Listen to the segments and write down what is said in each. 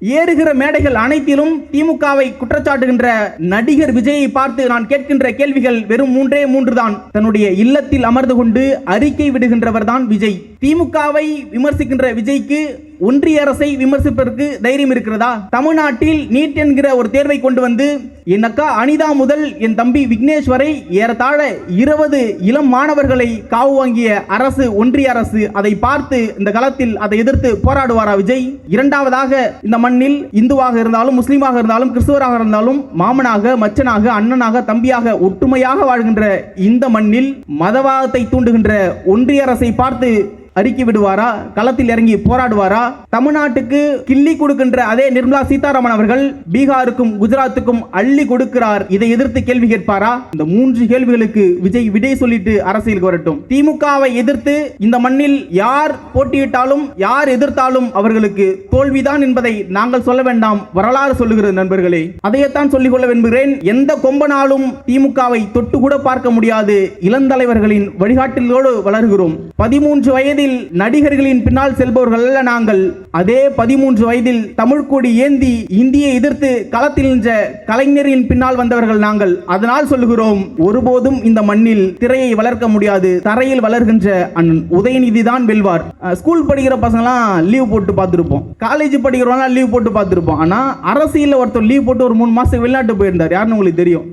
ஏறுகிற மேடைகள் அனைத்திலும் திமுகவை குற்றச்சாட்டுகின்ற நடிகர் விஜயை பார்த்து நான் கேட்கின்ற கேள்விகள் வெறும் மூன்றே மூன்றுதான். தன்னுடைய இல்லத்தில் அமர்ந்து கொண்டு அறிக்கை விடுகின்றவர் தான் விஜய். திமுகவை விமர்சிக்கின்ற விஜய்க்கு ஒன்றிய அரசை விமர்சிப்பதற்கு தைரியம் இருக்கிறதா? தமிழ்நாட்டில் நீட் என்கிற ஒரு தேர்வை கொண்டு வந்து என் அக்கா அனிதா முதல் என் தம்பி விக்னேஷ் வரை ஏறத்தாழ இருபது இளம் மாணவர்களை காவு வாங்கிய அரசு ஒன்றிய அரசு அதை பார்த்து இந்த களத்தில் அதை எதிர்த்து போராடுவாரா விஜய்? இரண்டாவதாக இந்த மண்ணில் இந்துவாக இருந்தாலும் முஸ்லீமாக இருந்தாலும் கிறிஸ்துவராக இருந்தாலும் மாமனாக மச்சனாக அண்ணனாக தம்பியாக ஒற்றுமையாக வாழ்கின்ற இந்த மண்ணில் மதவாதத்தை தூண்டுகின்ற ஒன்றிய அரசை பார்த்து அறிக்கை விடுவாரா? களத்தில் இறங்கி போராடுவாரா? தமிழ்நாட்டுக்கு கிள்ளி கொடுக்கின்ற அதே நிர்மலா சீதாராமன் அவர்கள் பீகாருக்கும் குஜராத்துக்கும் அள்ளி கொடுக்கிறார். இதை எதிர்த்து கேள்வி கேட்பாரா? இந்த மூன்று கேள்விகளுக்கு விஜய் விடை சொல்லிட்டு அரசியலுக்கு வரட்டும். திமுகவை எதிர்த்து இந்த மண்ணில் யார் போட்டியிட்டாலும் யார் எதிர்த்தாலும் அவர்களுக்கு தோல்விதான் என்பதை நாங்கள் சொல்ல வேண்டாம். வரலாறு சொல்லுகிறது நண்பர்களே. அதையத்தான் சொல்லிக் கொள்ள விரும்புகிறேன். எந்த கொம்பனாலும் திமுகவை தொட்டு கூட பார்க்க முடியாது. இளந்தலைவர்களின் வழிகாட்டலோடு வளர்கிறோம். பதிமூன்று வயதில் நடிகர்களின் பின்னால் செல்பவர்கள் அல்ல நாங்கள். அதே பதிமூன்று வயதில் தமிழ் கொடி ஏந்தி இந்தியை எதிர்த்து களத்தில் நின்ற கலைஞரின் பின்னால் வந்தவர்கள் நாங்கள். அதனால் சொல்லுகிறோம் ஒருபோதும் இந்த மண்ணில் திரையை வளர்க்க முடியாது. தரையில் வளர்கின்ற அண்ணன் உதயநிதி தான் வெல்வார். ஸ்கூல் படிக்கிற பசங்களாம் லீவ் போட்டு பார்த்துருப்போம். காலேஜ் படிக்கிறவங்களாம் லீவ் போட்டு பார்த்துருப்போம். ஆனா அரசியல்ல ஒருத்தர் லீவ் போட்டு ஒரு மூணு மாசம் வெளிநாட்டு போயிருந்தார். யாருன்னு உங்களுக்கு தெரியும்?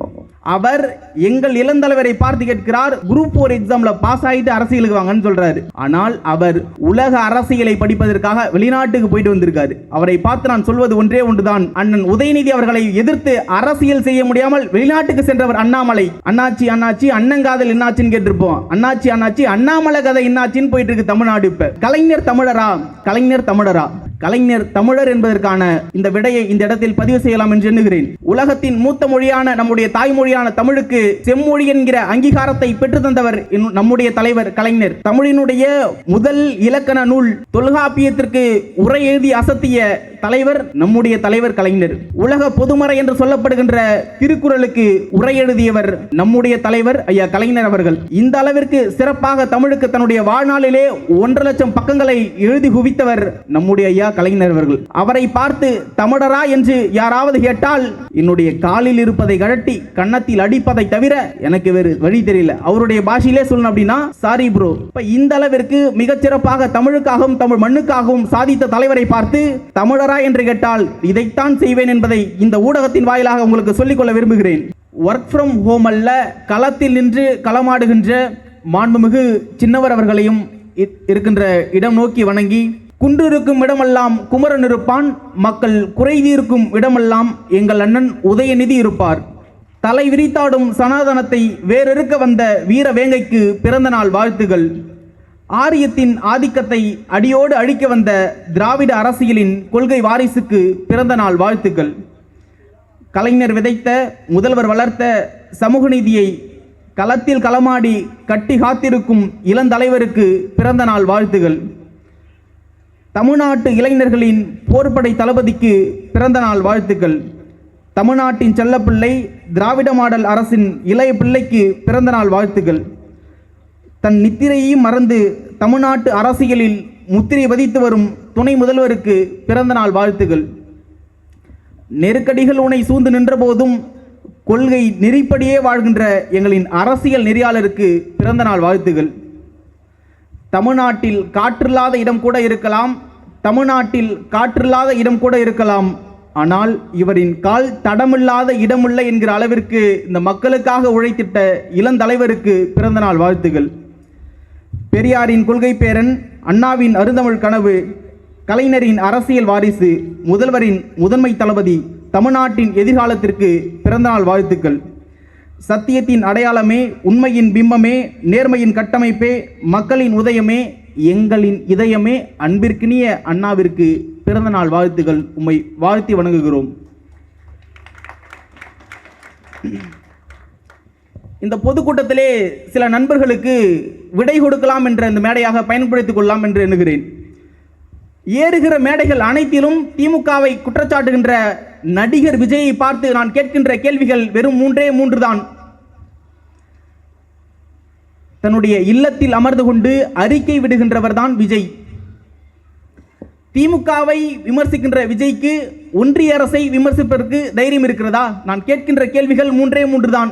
அவர் எங்கள் இளந்தலைவரை பார்த்து கேட்கிறார் குரூப் போர் எக்ஸாம்ல பாஸ் ஆகிட்டு அரசியலுக்கு வாங்கன்னு சொல்றாரு. ஆனால் அவர் உலக அரசியலை படிப்பதற்காக வெளிநாட்டுக்கு போயிட்டு வந்திருக்காரு. அவரை பார்த்து நான் சொல்வது ஒன்றே ஒன்றுதான். அண்ணன் உதயநிதி அவர்களை எதிர்த்து அரசியல் செய்ய முடியாமல் வெளிநாட்டுக்கு சென்றவர் அண்ணாமலை. அண்ணாச்சி அண்ணாச்சி அண்ணங்காதல் என்னாச்சின்னு கேட்டிருப்போம். அண்ணாச்சி அண்ணாச்சி அண்ணாமலை கதை என்னாச்சின்னு போயிட்டு இருக்கு தமிழ்நாடு இப்ப. கலைஞர் தமிழரா? கலைஞர் தமிழரா? கலைஞர் தமிழர் என்பதற்கான இந்த விடையை இந்த இடத்தில் பதிவு செய்யலாம் என்று எண்ணுகிறேன். உலகத்தின் மூத்த மொழியான நம்முடைய தாய்மொழியான தமிழுக்கு செம்மொழி என்கிற அங்கீகாரத்தை பெற்று தந்தவர் நம்முடைய தலைவர் கலைஞர். தமிழினுடைய முதல் இலக்கண நூல் தொல்காப்பியத்திற்கு உரை எழுதி அசத்திய தலைவர் நம்முடைய தலைவர் கலைஞர். உலக பொதுமறை என்று சொல்லப்படுகின்ற திருக்குறளுக்கு உரை எழுதியவர் நம்முடைய தலைவர் ஐயா கலைஞர் அவர்கள். இந்த அளவிற்கு சிறப்பாக தமிழுக்கு தன்னுடைய வாழ்நாளிலே ஒன்றரை லட்சம் பக்கங்களை எழுதி குவித்தவர் நம்முடைய ஐயா கலைஞர் அவர்கள். அவரை பார்த்து தமிழரா என்று யாராவது கேட்டால் என்னுடைய காலில் இருப்பதை கழட்டி கன்னத்தில் அடிப்பதை தவிர எனக்கு வேறு வழி தெரியல. அவருடைய பாஷையிலே சொல்லணும் அப்படின்னா சாரி ப்ரோ இப்ப இந்த அளவிற்கு மிகச்சிறப்பாக தமிழுக்காகவும் தமிழ் மண்ணுக்காகவும் சாதித்த தலைவரை பார்த்து தமிழரா என்று கேட்டால் இதைத்தான் செய்வேன் என்பதை இந்த ஊடகத்தின் வாயிலாக உங்களுக்கு சொல்லிக்கொள்ள விரும்புகிறேன். ஒர்க் ஃப்ரம் ஹோம் அல்ல களத்தில் நின்று களமாடுகின்ற மாண்புமிகு சின்னவர் அவர்களையும் இருக்கின்ற இடம் நோக்கி வணங்கி குன்று இருக்கும் இடமெல்லாம் குமரன் இருப்பான் மக்கள் குறைதீர்க்கும் இடமெல்லாம் எங்கள் அண்ணன் உதயநிதி இருப்பார். தலை விரித்தாடும் சனாதனத்தை வேறெருக்க வந்த வீர வேங்கைக்கு பிறந்த நாள் வாழ்த்துகள். ஆரியத்தின் ஆதிக்கத்தை அடியோடு அழிக்க வந்த திராவிட அரசியலின் கொள்கை வாரிசுக்கு பிறந்த நாள் வாழ்த்துக்கள். கலைஞர் விதைத்த முதல்வர் வளர்த்த சமூக நீதியை களத்தில் களமாடி கட்டி காத்திருக்கும் இளந்தலைவருக்கு பிறந்த நாள் வாழ்த்துகள். தமிழ்நாட்டு இளைஞர்களின் போர்ப்படை தளபதிக்கு பிறந்த நாள் வாழ்த்துக்கள். தமிழ்நாட்டின் செல்லப்பிள்ளை திராவிட மாடல் அரசின் இளைய பிள்ளைக்கு பிறந்த நாள் வாழ்த்துக்கள். தன் நித்திரையையும் மறந்து தமிழ்நாட்டு அரசியலில் முத்திரை பதித்து வரும் துணை முதல்வருக்கு பிறந்த நாள் வாழ்த்துகள் நெருக்கடிகள் உன்னை சூழ்ந்து நின்றபோதும் கொள்கை நெறிப்படியே வாழ்கின்ற எங்களின் அரசியல் நெறியாளருக்கு பிறந்த நாள் வாழ்த்துகள் தமிழ்நாட்டில் காற்றில்லாத இடம் கூட இருக்கலாம் தமிழ்நாட்டில் காற்றில்லாத இடம் கூட இருக்கலாம். ஆனால் இவரின் கால் தடமில்லாத இடமில்லை என்கிற அளவிற்கு இந்த மக்களுக்காக உழைத்திட்ட இளந்தலைவருக்கு பிறந்த நாள் வாழ்த்துகள். பெரியாரின் கொள்கை பேரன் அண்ணாவின் அருந்தமிழ் கனவு கலைஞரின் அரசியல் வாரிசு முதல்வரின் முதன்மை தளபதி தமிழ்நாட்டின் எதிர்காலத்திற்கு பிறந்தநாள் வாழ்த்துக்கள். சத்தியத்தின் அடையாளமே உண்மையின் பிம்பமே நேர்மையின் கட்டமைப்பே மக்களின் உதயமே எங்களின் இதயமே அன்பிற்கினிய அண்ணாவிற்கு பிறந்தநாள் வாழ்த்துகள் உம்மை வாழ்த்தி வணங்குகிறோம். இந்த பொதுக்கூட்டத்திலே சில நண்பர்களுக்கு விடை கொடுக்கலாம் என்ற இந்த மேடையாக பயன்படுத்திக் கொள்ளலாம் என்று எண்ணுகிறேன். ஏறுகிற மேடைகள் அனைத்திலும் திமுகவை குற்றச்சாட்டுகின்ற நடிகர் விஜயை பார்த்து நான் கேட்கின்ற கேள்விகள் வெறும் மூன்றே மூன்று தான் தன்னுடைய இல்லத்தில் அமர்ந்து கொண்டு அறிக்கை விடுகின்றவர் தான் விஜய். திமுகவை விமர்சிக்கின்ற விஜய்க்கு ஒன்றிய அரசை விமர்சிப்பதற்கு தைரியம் இருக்கிறதா? நான் கேட்கின்ற கேள்விகள் மூன்றே மூன்று தான்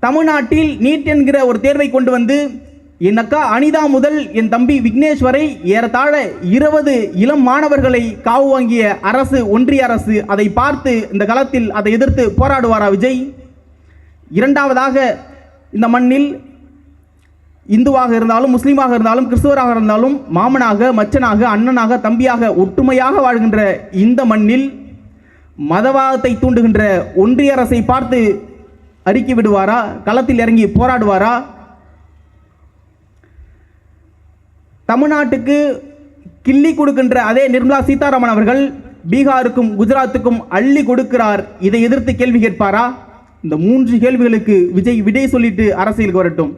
தமிழ்நாட்டில் நீட் என்கிற ஒரு தேர்வை கொண்டு வந்து என் அக்கா அனிதா முதல் என் தம்பி விக்னேஷ் வரை ஏறத்தாழ இருபது இளம் மாணவர்களை காவு வாங்கிய அரசு ஒன்றிய அரசு. அதை பார்த்து இந்த களத்தில் அதை எதிர்த்து போராடுவாரா விஜய்? இரண்டாவதாக இந்த மண்ணில் இந்துவாக இருந்தாலும் முஸ்லீமாக இருந்தாலும் கிறிஸ்துவராக இருந்தாலும் மாமனாக மச்சனாக அண்ணனாக தம்பியாக ஒற்றுமையாக வாழ்கின்ற இந்த மண்ணில் மதவாதத்தை தூண்டுகின்ற ஒன்றிய அரசை பார்த்து அறிக்கை விடுவாரா களத்தில் இறங்கி போராடுவாரா? தமிழ்நாட்டுக்கு கிள்ளி கொடுக்கின்ற அதே நிர்மலா சீதாராமன் அவர்கள் பீகாருக்கும் குஜராத்துக்கும் அள்ளி கொடுக்கிறார். இதை எதிர்த்து கேள்வி கேட்பாரா? இந்த மூன்று கேள்விகளுக்கு விஜய் விடை சொல்லிட்டு அரசியலுக்கு வரட்டும்.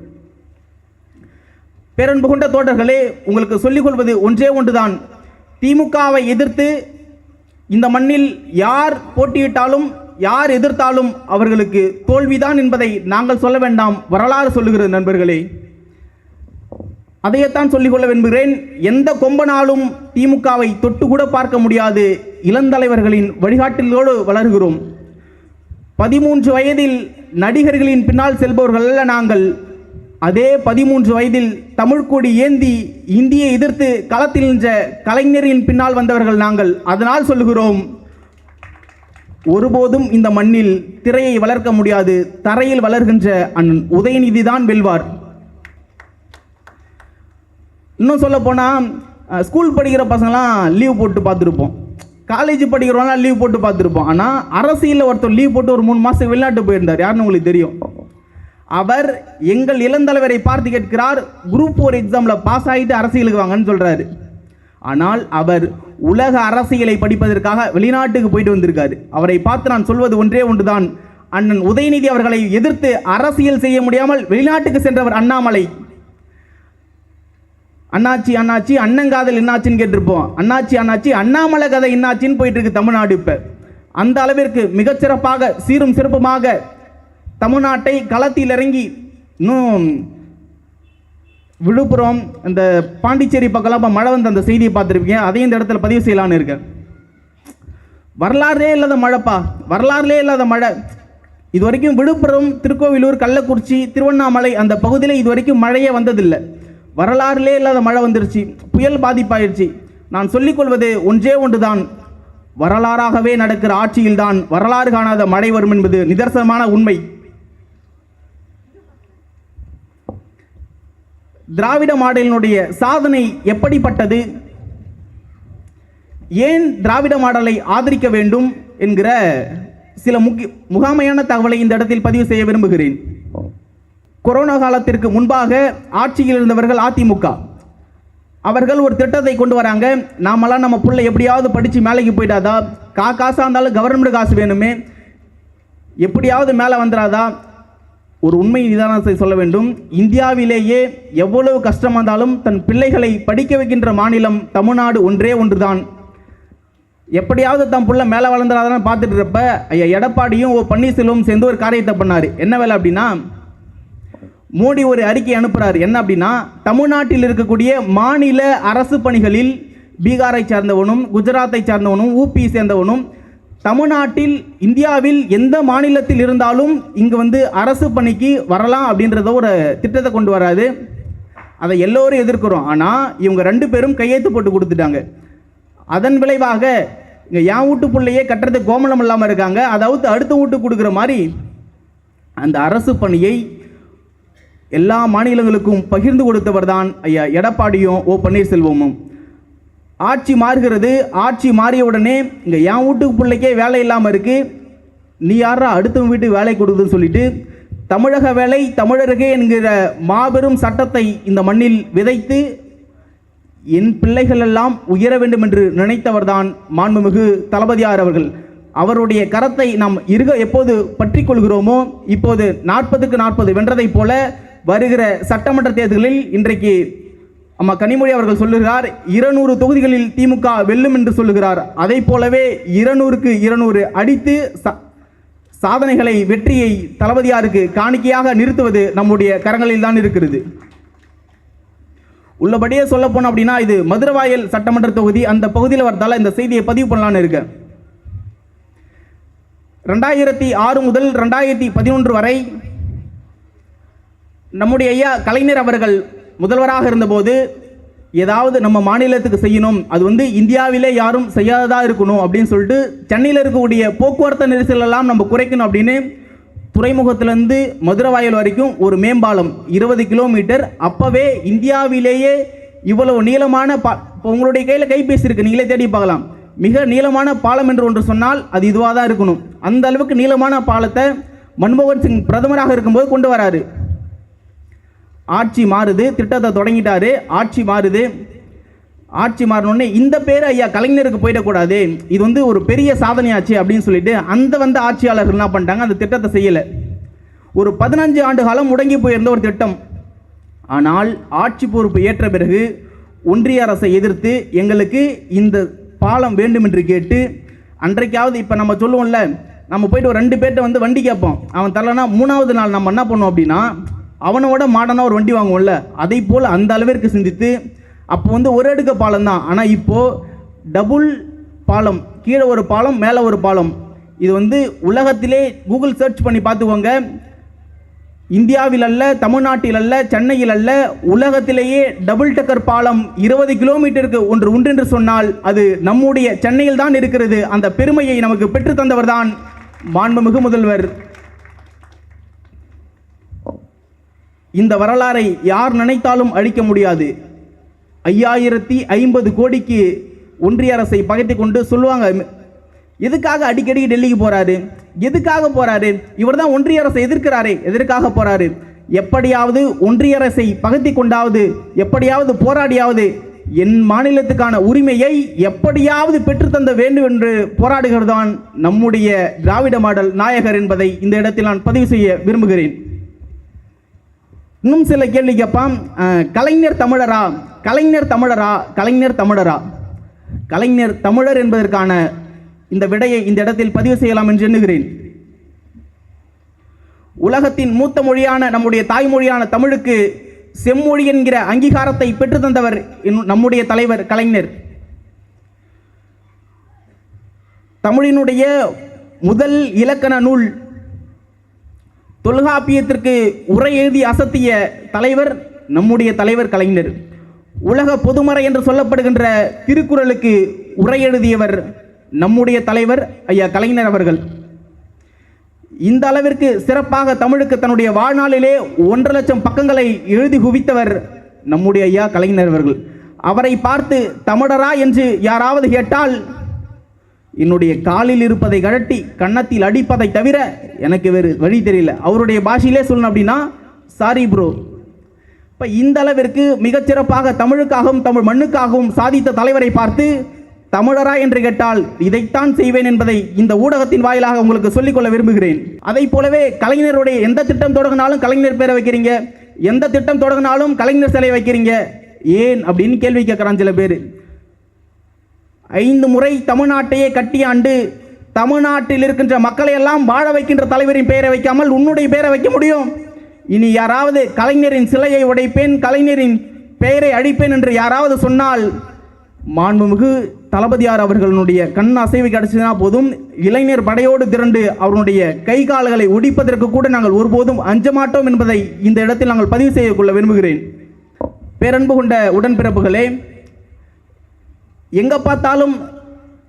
பேரன்பு கொண்ட தோட்டர்களே உங்களுக்கு சொல்லிக் கொள்வது ஒன்றே ஒன்றுதான். திமுகவை எதிர்த்து இந்த மண்ணில் யார் போட்டியிட்டாலும் யார் எதிர்த்தாலும் அவர்களுக்கு தோல்விதான் என்பதை நாங்கள் சொல்ல வேண்டாம். வரலாறு சொல்லுகிறது நண்பர்களே. அதையத்தான் சொல்லிக்கொள்ள விரும்புகிறேன். எந்த கொம்பனாலும் திமுகவை தொட்டு கூட பார்க்க முடியாது. இளந்தலைவர்களின் வழிகாட்டிலோடு வளர்கிறோம். பதிமூன்று வயதில் நடிகர்களின் பின்னால் செல்பவர்கள் அல்ல நாங்கள். அதே பதிமூன்று வயதில் தமிழ்கொடி ஏந்தி இந்தியை எதிர்த்து களத்தில் நின்ற கலைஞரின் பின்னால் வந்தவர்கள் நாங்கள். அதனால் சொல்லுகிறோம் ஒருபோதும் இந்த மண்ணில் திரையை வளர்க்க முடியாது. தரையில் வளர்கின்ற அண்ணன் உதயநிதி தான் வெல்வார். இன்னும் சொல்ல போனால் ஸ்கூல் படிக்கிற பசங்களாம் லீவ் போட்டு பார்த்துருப்போம். காலேஜ் படிக்கிறவங்களாம் லீவ் போட்டு பார்த்துருப்போம். ஆனால் அரசியலில் ஒருத்தர் லீவ் போட்டு ஒரு மூணு மாதத்துக்கு வெளிநாட்டு போயிருந்தார். யாருன்னு உங்களுக்கு தெரியும்? அவர் எங்கள் இளந்தலைவரை பார்த்து கேட்கிறார் குரூப் ஃபோர் எக்ஸாமில் பாஸ் ஆகிட்டு அரசியலுக்கு வாங்கன்னு சொல்கிறாரு ஆனால் அவர் உலக அரசியலை படிப்பதற்காக வெளிநாட்டுக்கு போயிட்டு வந்திருக்காரு. அவரை பார்த்து நான் சொல்வது ஒன்றே ஒன்றுதான். அண்ணன் உதயநிதி அவர்களை எதிர்த்து அரசியல் செய்ய முடியாமல் வெளிநாட்டுக்கு சென்றவர் அண்ணாமலை. அண்ணாச்சி அண்ணாச்சி அண்ணங்காதல் என்னாச்சின்னு கேட்டிருப்போம். அண்ணாச்சி அண்ணாச்சி அண்ணாமலை கதை என்னாச்சின்னு போயிட்டு இருக்கு தமிழ்நாடு இப்போ. அந்த அளவிற்கு மிகச்சிறப்பாக சீரும் சிறப்புமாக தமிழ்நாட்டை களத்தில் இறங்கி இன்னும் விழுப்புரம் இந்த பாண்டிச்சேரி பக்கம்லாம் இப்போ மழை வந்த அந்த செய்தியை பார்த்துருப்பீங்க. அதையும் இந்த இடத்துல பதிவு செய்யலான்னு இருக்கேன். வரலாறுலே இல்லாத மழைப்பா. வரலாறுலே இல்லாத மழை. இது வரைக்கும் விழுப்புரம் திருக்கோவிலூர் கள்ளக்குறிச்சி திருவண்ணாமலை அந்த பகுதியில் இது வரைக்கும் மழையே வந்ததில்லை. வரலாறுலே இல்லாத மழை வந்துருச்சு புயல் பாதிப்பாயிருச்சு. நான் சொல்லிக்கொள்வது ஒன்றே ஒன்றுதான். வரலாறாகவே நடக்கிற ஆட்சியில்தான் வரலாறு காணாத மழை வரும் என்பது நிதர்சனமான உண்மை. திராவிட மாடலினுடைய சாதனை எப்படிப்பட்டது? ஏன் திராவிட மாடலை ஆதரிக்க வேண்டும் என்கிற சில முக்கிய முகாமையான தகவலை இந்த இடத்தில் பதிவு செய்ய விரும்புகிறேன். கொரோனா காலத்திற்கு முன்பாக ஆட்சியில் இருந்தவர்கள் அதிமுக. அவர்கள் ஒரு திட்டத்தை கொண்டு வராங்க. நாமெல்லாம் நம்ம பிள்ளை எப்படியாவது படித்து மேலைக்கு போயிட்டாதா? கா காசாக இருந்தாலும் கவர்மெண்ட் காசு வேணுமே. எப்படியாவது மேலே வந்துடாதா ஒரு உண்மை நிதானத்தை சொல்ல வேண்டும். இந்தியாவிலேயே எவ்வளவு கஷ்டம் வந்தாலும் தன் பிள்ளைகளை படிக்க வைக்கின்ற மாநிலம் தமிழ்நாடு ஒன்றே ஒன்றுதான். எப்படியாவது தன் புள்ள மேலே வளர்ந்துடாதான்னு பார்த்துட்டு இருப்ப ஐயா எடப்பாடியும் ஓ பன்னீர்செல்வம் சேர்ந்து ஒரு காரியத்தை பண்ணார். என்ன வேலை அப்படின்னா மோடி ஒரு அறிக்கை அனுப்புகிறார் என்ன அப்படின்னா தமிழ்நாட்டில் இருக்கக்கூடிய மாநில அரசு பணிகளில் பீகாரை சார்ந்தவனும் குஜராத்தை சார்ந்தவனும் ஊபி சேர்ந்தவனும் தமிழ்நாட்டில் இந்தியாவில் எந்த மாநிலத்தில் இருந்தாலும் இங்கே வந்து அரசு பணிக்கு வரலாம் அப்படின்றத ஒரு திட்டத்தை கொண்டு வராது அதை எல்லோரும் எதிர்க்கிறோம். ஆனால் இவங்க ரெண்டு பேரும் கையெழுத்து போட்டு கொடுத்துட்டாங்க. அதன் விளைவாக இங்கே என் வீட்டு பிள்ளையே கட்டுறது கோமலம் இல்லாமல் இருக்காங்க. அதாவது அடுத்த வீட்டுக்கு கொடுக்குற மாதிரி அந்த அரசு பணியை எல்லா மாநிலங்களுக்கும் பகிர்ந்து கொடுத்தவர் தான் ஐயா எடப்பாடியும் ஓ பன்னீர்செல்வமும். ஆட்சி மாறுகிறது ஆட்சி மாறிய உடனே இங்கே என் வீட்டுக்கு பிள்ளைக்கே வேலை இல்லாமல் இருக்கு. நீ யாரா அடுத்த வீட்டுக்கு வேலை கொடுக்குதுன்னு சொல்லிட்டு தமிழக வேலை தமிழருகே என்கிற மாபெரும் சட்டத்தை இந்த மண்ணில் விதைத்து என் பிள்ளைகள் எல்லாம் உயர வேண்டும் என்று நினைத்தவர்தான் மாண்புமிகு தளபதியார் அவர்கள். அவருடைய கரத்தை நாம் இருக எப்போது பற்றி கொள்கிறோமோ இப்போது நாற்பதுக்கு நாற்பது வென்றதைப் போல வருகிற சட்டமன்ற தேர்தலில் இன்றைக்கு அம்மா கனிமொழி அவர்கள் சொல்லுகிறார் இருநூறு தொகுதிகளில் திமுக வெல்லும் என்று சொல்லுகிறார். அதை போலவே இருநூறுக்கு இருநூறு அடித்து சாதனைகளை வெற்றியை தளபதியாருக்கு காணிக்கையாக நிறுத்துவது நம்முடைய கரங்களில் தான் இருக்கிறது. உள்ளபடியே சொல்ல போனோம் அப்படின்னா இது மதுரவாயல் சட்டமன்ற தொகுதி. அந்த பகுதியில் வரதால இந்த செய்தியை பதிவு பண்ணலான்னு இருக்கேன். ரெண்டாயிரத்தி ஆறு முதல் ரெண்டாயிரத்தி பதினொன்று வரை நம்முடைய ஐயா கலைஞர் அவர்கள் முதல்வராக இருந்தபோது ஏதாவது நம்ம மாநிலத்துக்கு செய்யணும் அது வந்து இந்தியாவிலே யாரும் செய்யாததாக இருக்கணும் அப்படின்னு சொல்லிட்டு சென்னையில் இருக்கக்கூடிய போக்குவரத்து நெரிசல் எல்லாம் நம்ம குறைக்கணும் அப்படின்னு துறைமுகத்திலேருந்து மதுரவாயல் வரைக்கும் ஒரு மேம்பாலம் இருபது கிலோமீட்டர். அப்போவே இந்தியாவிலேயே இவ்வளவு நீளமான பா இப்போ உங்களுடைய கையில் கைபேசி இருக்குது நீங்களே தேடி பார்க்கலாம். மிக நீளமான பாலம் என்று ஒன்று சொன்னால் அது இதுவாக தான் இருக்கணும். அந்த அளவுக்கு நீளமான பாலத்தை மன்மோகன் சிங் பிரதமராக இருக்கும்போது கொண்டு வராரு. ஆட்சி மாறுது திட்டத்தை தொடங்கிட்டாரு ஆட்சி மாறுது. ஆட்சி மாறினோடனே இந்த பேர் ஐயா கலைஞருக்கு போயிடக்கூடாது. இது வந்து ஒரு பெரிய சாதனையாச்சு அப்படின்னு சொல்லிட்டு அந்த வந்த ஆட்சியாளர்கள் என்ன பண்ணிட்டாங்க அந்த திட்டத்தை செய்யலை. ஒரு பதினஞ்சு ஆண்டு காலம் முடங்கி போயிருந்த ஒரு திட்டம் ஆனால் ஆட்சி பொறுப்பு ஏற்ற பிறகு ஒன்றிய அரசை எதிர்த்து எங்களுக்கு இந்த பாலம் வேண்டும் என்று கேட்டு அன்றைக்காவது இப்போ நம்ம சொல்லுவோம்ல நம்ம போயிட்டு ஒரு ரெண்டு பேர்கிட்ட வந்து வண்டி கேட்போம். அவன் தரலனா மூணாவது நாள் நம்ம என்ன பண்ணுவோம் அப்படின்னா அவனோட மாடனாக ஒரு வண்டி வாங்குவோம்ல அதை போல் அந்த அளவிற்கு சிந்தித்து அப்போ வந்து ஒரு அடுக்க பாலம் தான். ஆனால் இப்போது டபுள் பாலம் கீழே ஒரு பாலம் மேலே ஒரு பாலம். இது வந்து உலகத்திலே கூகுள் சர்ச் பண்ணி பார்த்துக்கோங்க. இந்தியாவில் அல்ல தமிழ்நாட்டில் அல்ல சென்னையில் அல்ல உலகத்திலேயே டபுள் டக்கர் பாலம் இருபது கிலோமீட்டருக்கு ஒன்று உண்டு என்று சொன்னால் அது நம்முடைய சென்னையில் தான் இருக்கிறது. அந்த பெருமையை நமக்கு பெற்றுத்தந்தவர் தான் மாண்புமிகு முதல்வர். இந்த வரலாறை யார் நினைத்தாலும் அழிக்க முடியாது. ஐயாயிரத்தி ஐம்பது கோடிக்கு ஒன்றிய அரசை பகைத்து கொண்டு சொல்லுவாங்க எதுக்காக அடிக்கடி டெல்லிக்கு போகிறாரு எதுக்காக போகிறாரு இவர் தான் ஒன்றிய அரசை எதிர்க்கிறாரே எதற்காக போகிறாரு எப்படியாவது ஒன்றிய அரசை பகத்தி கொண்டாவது எப்படியாவது போராடியாவது என் மாநிலத்துக்கான உரிமையை எப்படியாவது பெற்றுத்தந்த வேண்டும் என்று போராடுகிறதான் நம்முடைய திராவிட மாடல் நாயகர் என்பதை இந்த இடத்தில் நான் பதிவு செய்ய விரும்புகிறேன். இன்னும் சில கேள்வி கேட்பான். கலைஞர் தமிழரா? கலைஞர் தமிழரா? கலைஞர் தமிழரா? கலைஞர் தமிழர் என்பதற்கான இந்த விடையை இந்த இடத்தில் பதிவு செய்யலாம் என்று எண்ணுகிறேன். உலகத்தின் மூத்த மொழியான நம்முடைய தாய்மொழியான தமிழுக்கு செம்மொழி என்கிற அங்கீகாரத்தை பெற்று தந்தவர் நம்முடைய தலைவர் கலைஞர். தமிழினுடைய முதல் இலக்கண நூல் தொல்காப்பியத்திற்கு உரை எழுதி அசத்திய தலைவர் நம்முடைய தலைவர் கலைஞர். உலக பொதுமறை என்று சொல்லப்படுகின்ற திருக்குறளுக்கு உரை எழுதியவர் நம்முடைய தலைவர் ஐயா கலைஞர் அவர்கள். இந்த அளவிற்கு சிறப்பாக தமிழுக்கு தன்னுடைய வாழ்நாளிலே ஒன்றரை லட்சம் பக்கங்களை எழுதி குவித்தவர் நம்முடைய ஐயா கலைஞர் அவர்கள். அவரை பார்த்து தமிழரா என்று யாராவது கேட்டால் என்னுடைய காலில் இருப்பதை கழட்டி கன்னத்தில் அடிப்பதை தவிர எனக்கு வேறு வழி தெரியல. அவருடைய பாஷையிலே சொல்லணும் அப்படின்னா சாரி ப்ரோ இப்போ இந்த அளவிற்கு மிகச்சிறப்பாக தமிழுக்காகவும் தமிழ் மண்ணுக்காகவும் சாதித்த தலைவரை பார்த்து தமிழரா என்று கேட்டால் இதைத்தான் செய்வேன் என்பதை இந்த ஊடகத்தின் வாயிலாக உங்களுக்கு சொல்லிக்கொள்ள விரும்புகிறேன். அதை போலவே கலைஞருடைய எந்த திட்டம் தொடங்கினாலும் கலைஞர் பேரை வைக்கிறீங்க. எந்த திட்டம் தொடங்கினாலும் கலைஞர் சிலை வைக்கிறீங்க. ஏன் அப்படின்னு கேள்வி கேட்குறான் சில பேர். ஐந்து முறை தமிழ்நாட்டையே கட்டியாண்டு தமிழ்நாட்டில் இருக்கின்ற மக்களை எல்லாம் வாழ வைக்கின்ற தலைவரின் பெயரை வைக்காமல் உன்னுடைய பெயரை வைக்க முடியும். இனி யாராவது கலைஞரின் சிலையை உடைப்பேன் கலைஞரின் பெயரை அழிப்பேன் என்று யாராவது சொன்னால் மாண்புமிகு தளபதியார் அவர்களுடைய கண் அசைவு கிடைச்சதுனா போதும் இளைஞர் படையோடு திரண்டு அவருடைய கை கால்களை ஒடிப்பதற்கு கூட நாங்கள் ஒருபோதும் அஞ்ச மாட்டோம் என்பதை இந்த இடத்தில் நாங்கள் பதிவு செய்து கொள்ள விரும்புகிறேன். பேரன்பு கொண்ட உடன்பிறப்புகளே எங்கே பார்த்தாலும்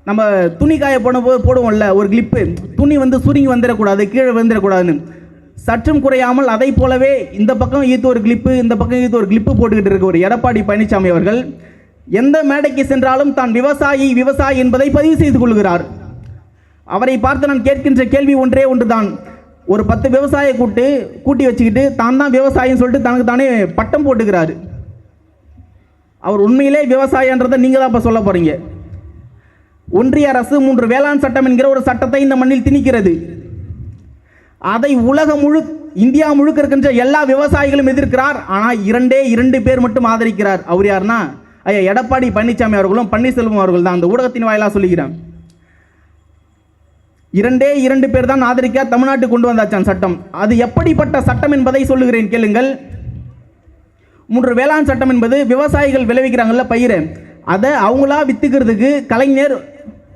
நம்ம துணி காய போன போது போடுவோம்ல ஒரு கிளிப்பு துணி வந்து சுருங்கி வந்துடக்கூடாது கீழே வந்துடக்கூடாதுன்னு சற்றும் குறையாமல் அதை போலவே இந்த பக்கம் ஈத்து ஒரு கிளிப்பு இந்த பக்கம் ஈத்து ஒரு கிளிப்பு போட்டுக்கிட்டு இருக்க ஒரு எடப்பாடி பழனிசாமி அவர்கள் எந்த மேடைக்கு சென்றாலும் தான் விவசாயி விவசாயி என்பதை பதிவு செய்து கொள்கிறார். அவரை பார்த்து நான் கேட்கின்ற கேள்வி ஒன்றே ஒன்றுதான். ஒரு பத்து விவசாய கூட்டு கூட்டி வச்சுக்கிட்டு தான் தான் விவசாயின்னு சொல்லிட்டு தனக்கு தானே பட்டம் போட்டுக்கிறாரு. அவர் உண்மையிலே விவசாயன்றதை நீங்கள் தான் இப்போ சொல்ல போகிறீங்க ஒன்றிய அரசு மூன்று வேளாண் சட்டம் என்கிற ஒரு சட்டத்தை இந்த மண்ணில் திணிக்கிறது. அதை உலகம் முழு இந்தியா முழுக்க இருக்கின்ற எல்லா விவசாயிகளும் எதிர்க்கிறார். ஆனால் இரண்டே இரண்டு பேர் மட்டும் ஆதரிக்கிறார். அவர் யாருன்னா ஐயா எடப்பாடி பழனிசாமி அவர்களும் பன்னீர்செல்வம் அவர்கள் தான் அந்த ஊடகத்தின் வாயிலாக சொல்லுகிறேன். இரண்டே இரண்டு பேர் தான் ஆதரிக்க தமிழ்நாட்டுக்கு கொண்டு வந்தாச்சான் சட்டம். அது எப்படிப்பட்ட சட்டம் என்பதை சொல்லுகிறேன் கேளுங்கள். மூன்று வேளாண் சட்டம் என்பது விவசாயிகள் விளைவிக்கிறாங்கல்ல பயிரை. அதை அவங்களா வித்துக்கிறதுக்கு கலைஞர்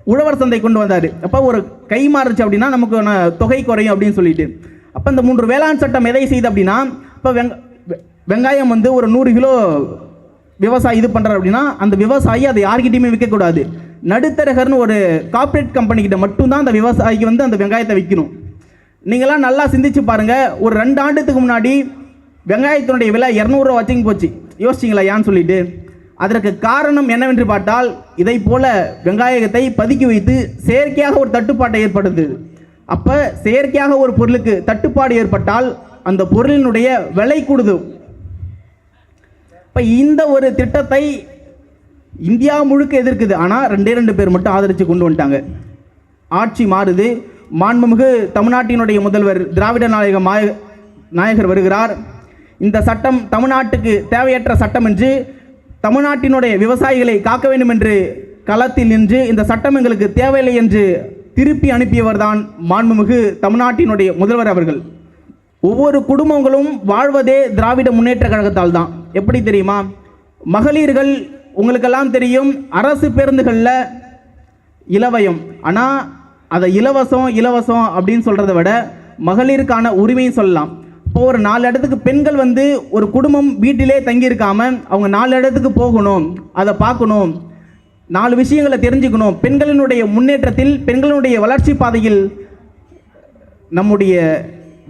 உழவர் சந்தை கொண்டு வந்தார். அப்போ ஒரு கை மாறுச்சு அப்படின்னா நமக்கு தொகை குறையும் அப்படின்னு சொல்லிட்டு. அப்போ இந்த மூன்று வேளாண் சட்டம் எதை செய்யுது அப்படின்னா இப்போ வெங்க வெ- வெங்காயம் வந்து ஒரு நூறு கிலோ விவசாயி இது பண்ணுறாரு அப்படின்னா அந்த விவசாயி அதை யார்கிட்டையுமே விற்கக்கூடாது நடுத்தரகர்னு ஒரு கார்ப்பரேட் கம்பெனிக்கிட்ட மட்டும்தான் அந்த விவசாயிக்கு வந்து அந்த வெங்காயத்தை விற்கணும் நீங்களாம் நல்லா சிந்திச்சு பாருங்கள் ஒரு ரெண்டு ஆண்டுக்கு முன்னாடி வெங்காயத்தினுடைய விலை இரநூறுவா வச்சுங்க போச்சு. யோசிச்சிங்களா ஏன்னு சொல்லிட்டு? அதற்கு காரணம் என்னவென்று பார்த்தால் இதை போல வெங்காயத்தை பதுக்கி வைத்து செயற்கையாக ஒரு தட்டுப்பாட்டை ஏற்படுது. அப்போ செயற்கையாக ஒரு பொருளுக்கு தட்டுப்பாடு ஏற்பட்டால் அந்த பொருளினுடைய விலை கூடுது. இப்போ இந்த ஒரு திட்டத்தை இந்தியா முழுக்க எதிர்க்குது. ஆனால் ரெண்டே ரெண்டு பேர் மட்டும் ஆதரித்து கொண்டு வந்துட்டாங்க. ஆட்சி மாறுது. மாண்புமிகு தமிழ்நாட்டினுடைய முதல்வர் திராவிட நாயக மாய நாயகர் வருகிறார். இந்த சட்டம் தமிழ்நாட்டுக்கு தேவையற்ற சட்டம் என்று தமிழ்நாட்டினுடைய விவசாயிகளை காக்க வேண்டும் என்று களத்தில் நின்று இந்த சட்டம் எங்களுக்கு தேவையில்லை என்று திருப்பி அனுப்பியவர் தான் மாண்புமிகு தமிழ்நாட்டினுடைய முதல்வர் அவர்கள். ஒவ்வொரு குடும்பங்களும் வாழ்வதே திராவிட முன்னேற்ற கழகத்தால் தான். எப்படி தெரியுமா? மகளிர்கள் உங்களுக்கெல்லாம் தெரியும் அரசு பேருந்துகளில் இலவயம். ஆனால் அதை இலவசம் இலவசம் அப்படின்னு சொல்கிறத விட மகளிருக்கான உரிமையும் சொல்லலாம். இப்போ ஒரு நாலு இடத்துக்கு பெண்கள் வந்து ஒரு குடும்பம் வீட்டிலே தங்கியிருக்காம அவங்க நாலு இடத்துக்கு போகணும் அதை பார்க்கணும் நாலு விஷயங்களை தெரிஞ்சுக்கணும். பெண்களினுடைய முன்னேற்றத்தில் பெண்களுடைய வளர்ச்சி பாதையில் நம்முடைய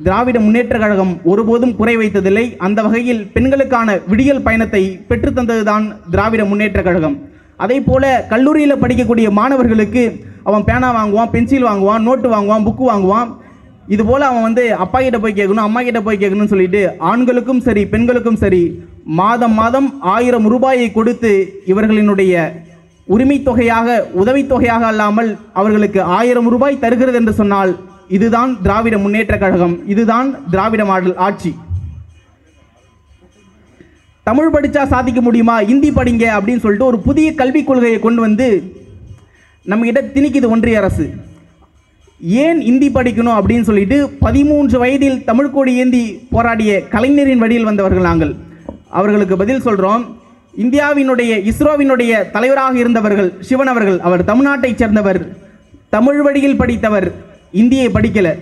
திராவிட முன்னேற்ற கழகம் ஒருபோதும் குறை வைத்ததில்லை. அந்த வகையில் பெண்களுக்கான விடியல் பயணத்தை பெற்றுத்தந்ததுதான் திராவிட முன்னேற்ற கழகம். அதே போல கல்லூரியில் படிக்கக்கூடிய மாணவர்களுக்கு அவன் பேனா வாங்குவான் பென்சில் வாங்குவான் நோட்டு வாங்குவான் புக்கு வாங்குவான். இது போல் அவன் வந்து அப்பா கிட்ட போய் கேட்கணும் அம்மா கிட்ட போய் கேட்கணும்னு சொல்லிட்டு ஆண்களுக்கும் சரி பெண்களுக்கும் சரி மாதம் மாதம் ஆயிரம் ரூபாயை கொடுத்து இவர்களினுடைய உரிமை தொகையாக உதவித் தொகையாக அல்லாமல் அவர்களுக்கு ஆயிரம் ரூபாய் தருகிறது என்று சொன்னால் இதுதான் திராவிட முன்னேற்ற கழகம் இதுதான் திராவிட மாடல் ஆட்சி. தமிழ் படித்தா சாதிக்க முடியுமா? இந்தி படிங்க அப்படின்னு சொல்லிட்டு ஒரு புதிய கல்விக் கொள்கையை கொண்டு வந்து நம்மகிட்ட திணிக்குது ஒன்றிய அரசு. ஏன் இந்தி படிக்கணும் அப்படின்னு சொல்லிட்டு பதிமூன்று வயதில் தமிழ் கொடி ஏந்தி போராடிய கலைஞரின் வழியில் வந்தவர்கள் நாங்கள். அவர்களுக்கு பதில் சொல்கிறோம் இந்தியாவினுடைய இஸ்ரோவினுடைய தலைவராக இருந்தவர்கள் சிவன் அவர்கள் அவர் தமிழ்நாட்டைச் சேர்ந்தவர் தமிழ் வழியில் படித்தவர் இந்தியை படிக்கல.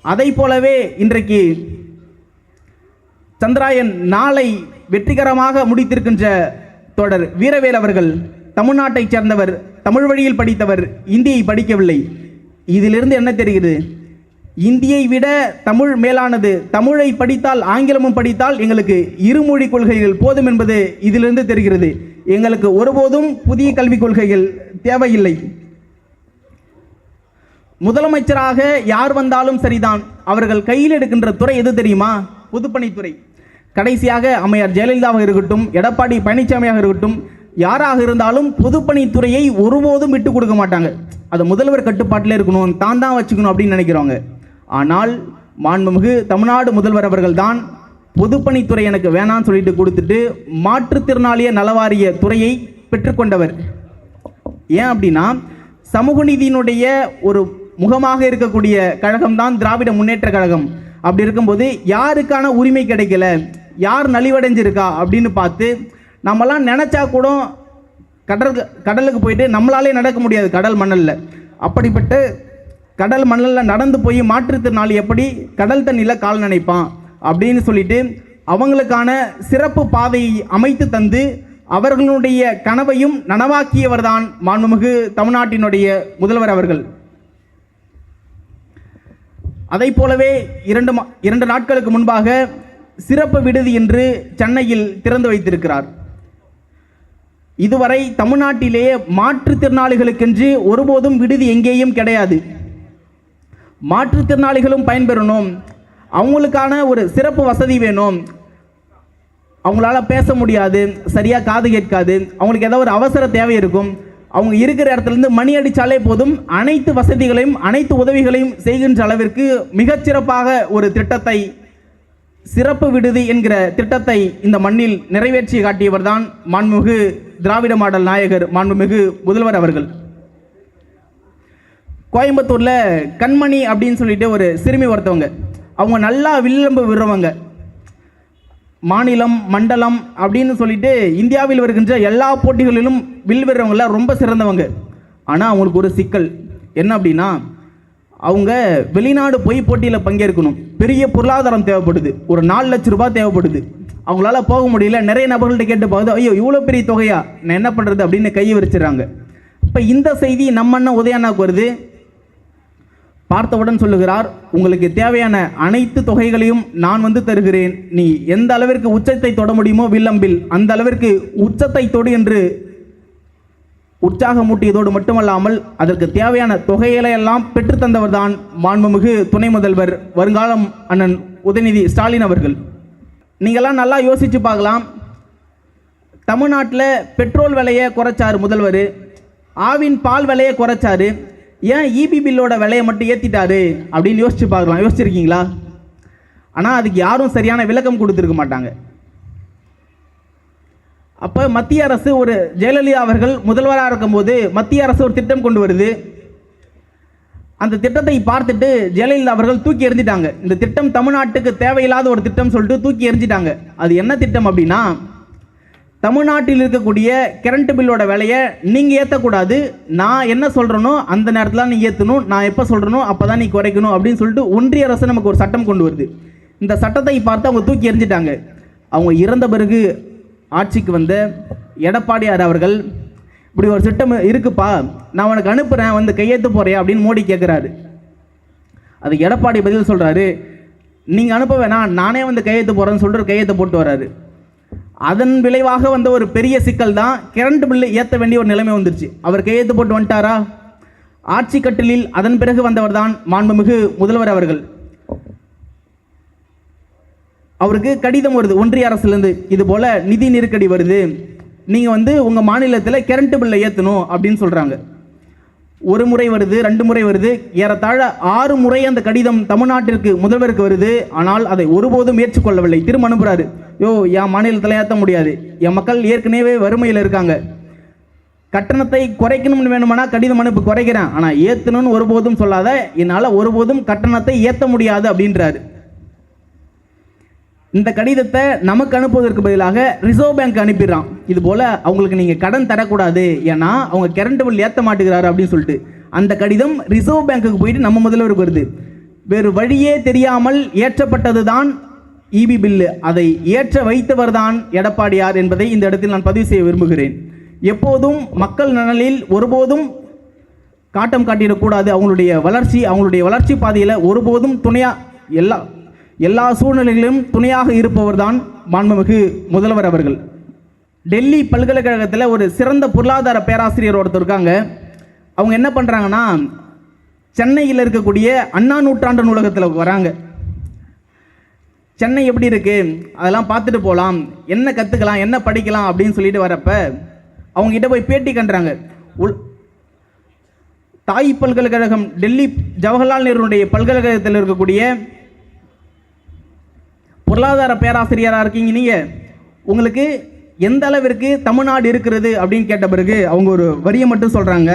அதை போலவே இன்றைக்கு சந்திராயன் நாளை வெற்றிகரமாக முடித்திருக்கின்ற தொடர் வீரவேல் அவர்கள் தமிழ்நாட்டைச் சேர்ந்தவர் தமிழ் வழியில் படித்தவர் இந்தியை படிக்கவில்லை. இதிலிருந்து என்ன தெரிகிறது? இந்தியை விட தமிழ் மேலானது தமிழை படித்தால் ஆங்கிலமும் படித்தால் எங்களுக்கு இருமொழி கொள்கைகள் போதும் என்பது இதிலிருந்து தெரிகிறது. எங்களுக்கு ஒருபோதும் புதிய கல்விக் கொள்கைகள் தேவையில்லை. முதலமைச்சராக யார் வந்தாலும் சரிதான். அவர்கள் கையில் எடுக்கின்ற துறை எது தெரியுமா? பொதுப்பணித்துறை. கடைசியாக அம்மையார் ஜெயலலிதாவாக இருக்கட்டும் எடப்பாடி பழனிசாமியாக இருக்கட்டும் யாராக இருந்தாலும் பொதுப்பணித்துறையை ஒருபோதும் விட்டு கொடுக்க மாட்டாங்க. அது முதல்வர் கட்டுப்பாட்டில் இருக்கணும் தான் தான் வச்சுக்கணும் அப்படின்னு நினைக்கிறவங்க. ஆனால் மாண்புமிகு தமிழ்நாடு முதல்வர் அவர்கள் தான் பொதுப்பணித்துறை எனக்கு வேணாம்னு சொல்லிட்டு கொடுத்துட்டு மாற்றுத்திறனாளிய நலவாரிய துறையை பெற்றுக்கொண்டவர். ஏன் அப்படின்னா சமூக நீதியினுடைய ஒரு முகமாக இருக்கக்கூடிய கழகம் தான் திராவிட முன்னேற்ற கழகம். அப்படி இருக்கும்போது யாருக்கான உரிமை கிடைக்கல? யார் நலிவடைஞ்சிருக்கா? அப்படின்னு பார்த்து நம்மலாம் நினச்சா கூட கடலுக்கு கடலுக்கு போயிட்டு நம்மளாலே நடக்க முடியாது கடல் மணலில். அப்படிப்பட்ட கடல் மணலில் நடந்து போய் மாற்றுத்திறனாளி எப்படி கடல் தண்ணியில் கால் நினைப்பான் அப்படின்னு சொல்லிட்டு அவங்களுக்கான சிறப்பு பாதையை அமைத்து தந்து அவர்களுடைய கனவையும் நனவாக்கியவர் தான் மாண்புமிகு தமிழ்நாட்டினுடைய முதல்வர் அவர்கள். அதைப் போலவே இரண்டு மா- இரண்டு நாட்களுக்கு முன்பாக சிறப்பு விடுதி என்று சென்னையில் திறந்து வைத்திருக்கிறார். இதுவரை தமிழ்நாட்டிலேயே மாற்றுத்திறனாளிகளுக்கென்று ஒருபோதும் விடுதி எங்கேயும் கிடையாது. மாற்றுத்திறனாளிகளும் பயன்பெறணும். அவங்களுக்கான ஒரு சிறப்பு வசதி வேணும். அவங்களால பேச முடியாது சரியாக காது கேட்காது. அவங்களுக்கு ஏதோ ஒரு அவசர தேவை இருக்கும். அவங்க இருக்கிற இடத்துலேருந்து மணி அடித்தாலே போதும். அனைத்து வசதிகளையும் அனைத்து உதவிகளையும் செய்கின்ற அளவிற்கு மிகச்சிறப்பாக ஒரு திட்டத்தை சிறப்பு விடுதி என்கிற திட்டத்தை இந்த மண்ணில் நிறைவேற்றி காட்டியவர் தான் மாண்புமிகு திராவிட மாடல் நாயகர் மாண்புமிகு முதல்வர் அவர்கள். கோயம்புத்தூரில் கண்மணி அப்படின்னு சொல்லிட்டு ஒரு சிறுமி ஒருத்தவங்க. அவங்க நல்லா வில்லம்பு விடுறவங்க. மாநிலம் மண்டலம் அப்படின்னு சொல்லிட்டு இந்தியாவில் வருகின்ற எல்லா போட்டிகளிலும் வில் வீரவங்கள ரொம்ப சிறந்தவங்க. ஆனால் அவங்களுக்கு ஒரு சிக்கல். என்ன அப்படின்னா அவங்க வெளிநாடு போய் போட்டியில் பங்கேற்கணும். பெரிய பொருளாதாரம் தேவைப்படுது. ஒரு நாலு லட்ச ரூபாய் தேவைப்படுது. அவங்களால போக முடியல. நிறைய நபர்கள்ட்ட கேட்டு பார்த்து ஐயோ இவ்வளோ பெரிய தொகையா? நான் என்ன பண்ணுறது அப்படின்னு கையை விரிச்சிடுறாங்க. இப்போ இந்த செய்தி நம்ம அண்ணன் உதயண்ணாக்கு வருது. பார்த்தவுடன் சொல்லுகிறார் உங்களுக்கு தேவையான அனைத்து தொகைகளையும் நான் வந்து தருகிறேன். நீ எந்த அளவிற்கு உச்சத்தை தொட முடியுமோ வில்லம்பில் அந்த அளவிற்கு உச்சத்தை தொடு என்று உற்சாகமூட்டியதோடு மட்டுமல்லாமல் அதற்கு தேவையான தொகைகளை எல்லாம் பெற்றுத்தந்தவர் தான் மாண்புமிகு துணை முதல்வர் வருங்காலம் அண்ணன் உதயநிதி ஸ்டாலின் அவர்கள். நீங்கள்லாம் நல்லா யோசிச்சு பார்க்கலாம். தமிழ்நாட்டில் பெட்ரோல் விலையை குறைச்சார் முதல்வர். ஆவின் பால் விலையை குறைச்சாரு. ஏன் இபி பில்லோட விலையை மட்டும் ஏற்றிட்டாரு அப்படின்னு யோசிச்சு பார்க்கலாம். யோசிச்சிருக்கீங்களா? ஆனால் அதுக்கு யாரும் சரியான விளக்கம் கொடுத்துருக்க மாட்டாங்க. அப்போ மத்திய அரசு ஒரு ஜெயலலிதா அவர்கள் முதல்வராக இருக்கும்போது மத்திய அரசு ஒரு திட்டம் கொண்டு வருது. அந்த திட்டத்தை பார்த்துட்டு ஜெயலலிதா அவர்கள் தூக்கி எறிஞ்சிட்டாங்க. இந்த திட்டம் தமிழ்நாட்டுக்கு தேவையில்லாத ஒரு திட்டம் சொல்லிட்டு தூக்கி எறிஞ்சிட்டாங்க. அது என்ன திட்டம் அப்படின்னா தமிழ்நாட்டில் இருக்கக்கூடிய கரண்ட் பில்லோட விலையை நீங்கள் ஏற்றக்கூடாது நான் என்ன சொல்கிறேனோ அந்த நேரத்தில் நீ ஏற்றணும் நான் எப்போ சொல்கிறனோ அப்போ தான் நீ குறைக்கணும் அப்படின்னு சொல்லிட்டு ஒன்றிய அரசு நமக்கு ஒரு சட்டம் கொண்டு வருது. இந்த சட்டத்தை பார்த்து அவங்க தூக்கி எறிஞ்சிட்டாங்க. அவங்க இறந்த பிறகு ஆட்சிக்கு வந்த எடப்பாடியார் அவர்கள் இப்படி ஒரு திட்டம் இருக்குப்பா நான் உனக்கு அனுப்புகிறேன் வந்து கையெழுத்து போறியா அப்படின்னு மோடி கேட்குறாரு அது எடப்பாடி பதில் சொல்கிறாரு நீங்கள் அனுப்ப வேணாம் நானே வந்து கையெழுத்து போகிறேன்னு சொல்லிட்டு கையெழுத்து போட்டு வராரு அதன் விளைவாக வந்த ஒரு பெரிய சிக்கல் தான் கரண்ட் பில்லு ஏற்ற வேண்டிய ஒரு நிலைமை வந்துருச்சு. அவர் கையெழுத்து போட்டு வந்துட்டாரா? ஆட்சி கட்டிலில் அதன் பிறகு வந்தவர் தான் மாண்புமிகு முதல்வர் அவர்கள். அவருக்கு கடிதம் வருது. ஒன்றிய அரசுலேருந்து. இது போல் நிதி நெருக்கடி வருது. நீங்கள் வந்து உங்கள் மாநிலத்தில் கரண்ட் பில்லை ஏற்றணும் அப்படின்னு சொல்கிறாங்க ஒரு முறை வருது ரெண்டு முறை வருது. ஏறத்தாழ ஆறு முறை அந்த கடிதம் தமிழ்நாட்டிற்கு முதல்வருக்கு வருது. ஆனால் அதை ஒருபோதும் ஏற்றுக்கொள்ளவில்லை. திரும்ப அனுப்புகிறாரு யோ என் மாநிலத்தில் ஏற்ற முடியாது. என் மக்கள் ஏற்கனவே வறுமையில் இருக்காங்க. கட்டணத்தை குறைக்கணும்னு வேணுமானா கடிதம் அனுப்பு குறைக்கிறேன். ஆனால் ஏற்றணும்னு ஒருபோதும் சொல்லாத என்னால் ஒருபோதும் கட்டணத்தை ஏற்ற முடியாது அப்படின்றாரு. இந்த கடிதத்தை நமக்கு அனுப்புவதற்கு பதிலாக ரிசர்வ் பேங்க் அனுப்பிடுறான். இது போல் அவங்களுக்கு நீங்கள் கடன் தரக்கூடாது. ஏன்னா அவங்க கரண்ட் பில் ஏற்ற மாட்டேங்கிறாரு அப்படின்னு சொல்லிட்டு. அந்த கடிதம் ரிசர்வ் பேங்க்குக்கு போயிட்டு நம்ம முதல்வருக்கு வருது. வேறு வழியே தெரியாமல் ஏற்றப்பட்டது தான் இபி பில்லு அதை ஏற்ற வைத்தவர் தான் எடப்பாடியார் என்பதை இந்த இடத்தில் நான் பதிவு செய்ய விரும்புகிறேன். எப்போதும் மக்கள் நலனில் ஒருபோதும் காட்டம் காட்டிடக்கூடாது. அவங்களுடைய வளர்ச்சி அவங்களுடைய வளர்ச்சி பாதையில் ஒருபோதும் துணையாக எல்லா எல்லா சூழ்நிலைகளிலும் துணையாக இருப்பவர் தான் மாண்புமிகு முதல்வர் அவர்கள். டெல்லி பல்கலைக்கழகத்தில் ஒரு சிறந்த பொருளாதார பேராசிரியர் ஒருத்தர் இருக்காங்க. அவங்க என்ன பண்ணுறாங்கன்னா சென்னையில் இருக்கக்கூடிய அண்ணா நூற்றாண்டு நூலகத்தில் வராங்க. சென்னை எப்படி இருக்குது அதெல்லாம் பார்த்துட்டு போகலாம் என்ன கற்றுக்கலாம் என்ன படிக்கலாம் அப்படின்னு சொல்லிட்டு வரப்ப அவங்ககிட்ட போய் பேட்டி கண்டுறாங்க. உள் தாய் பல்கலைக்கழகம் டெல்லி ஜவஹர்லால் நேருடைய பல்கலைக்கழகத்தில் இருக்கக்கூடிய பொருளாதார பேராசிரியராக இருக்கீங்க நீங்கள் உங்களுக்கு எந்த அளவிற்கு தமிழ்நாடு இருக்கிறது அப்படின்னு கேட்ட பிறகு அவங்க ஒரு வரியை மட்டும் சொல்கிறாங்க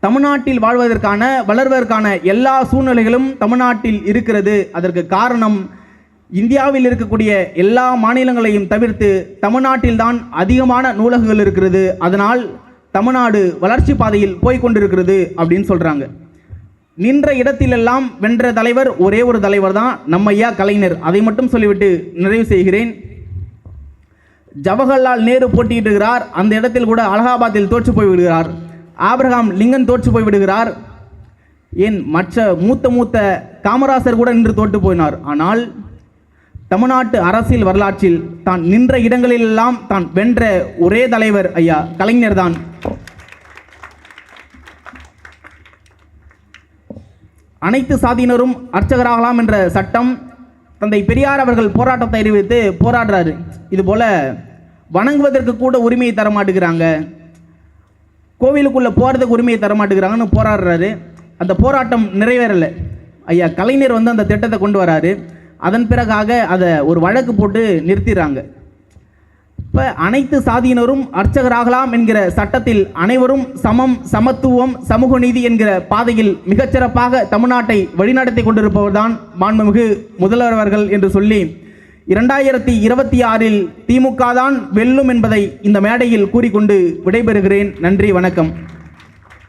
தமிழ்நாட்டில் வாழ்வதற்கான வளர்வதற்கான எல்லா சூழ்நிலைகளும் தமிழ்நாட்டில் இருக்கிறது. அதற்கு காரணம் இந்தியாவில் இருக்கக்கூடிய எல்லா மாநிலங்களையும் தவிர்த்து தமிழ்நாட்டில்தான் அதிகமான நூலகங்கள் இருக்கிறது. அதனால் தமிழ்நாடு வளர்ச்சி பாதையில் போய்கொண்டிருக்கிறது அப்படின்னு சொல்கிறாங்க நின்ற இடத்திலெல்லாம் வென்ற தலைவர் ஒரே ஒரு தலைவர் தான் நம்ம ஐயா கலைஞர். அதை மட்டும் சொல்லிவிட்டு நிறைவு செய்கிறேன். ஜவஹர்லால் நேரு போட்டியிட்டு இருக்கிறார் அந்த இடத்தில் கூட அலகாபாத்தில் தோற்று போய் விடுகிறார் லிங்கன் தோற்று போய் விடுகிறார் ஏன் மற்ற மூத்த மூத்த காமராசர் கூட நின்று தோற்று போயினார். ஆனால் தமிழ்நாட்டு அரசியல் வரலாற்றில் தான் நின்ற இடங்களிலெல்லாம் தான் வென்ற ஒரே தலைவர் ஐயா கலைஞர் தான் அனைத்து சாதியினரும் அர்ச்சகராகலாம் என்ற சட்டம் தந்தை பெரியார் அவர்கள் போராட்டத்தை அறிவித்து போராடுறாரு. இதுபோல் வணங்குவதற்கு கூட உரிமையை தரமாட்டுக்கிறாங்க கோவிலுக்குள்ளே போகிறதுக்கு உரிமையை தரமாட்டுக்கிறாங்கன்னு போராடுறாரு. அந்த போராட்டம் நிறைவேறலை. ஐயா கலைஞர் வந்து அந்த திட்டத்தை கொண்டு வராரு. அதன் பிறகாக அதை ஒரு வழக்கு போட்டு நிறுத்திடுறாங்க. இப்போ அனைத்து சாதியினரும் அர்ச்சகராகலாம் என்கிற சட்டத்தில் அனைவரும் சமம் சமத்துவம் சமூக நீதி என்கிற பாதையில் மிகச்சிறப்பாக தமிழ்நாட்டை வழிநடத்தி கொண்டிருப்பவர் தான் மாண்புமிகு முதல்வர் அவர்கள் என்று சொல்லி இரண்டாயிரத்தி இருபத்தி ஆறில் திமுக தான் வெல்லும் என்பதை இந்த மேடையில் கூறிக்கொண்டு விடைபெறுகிறேன். நன்றி வணக்கம்.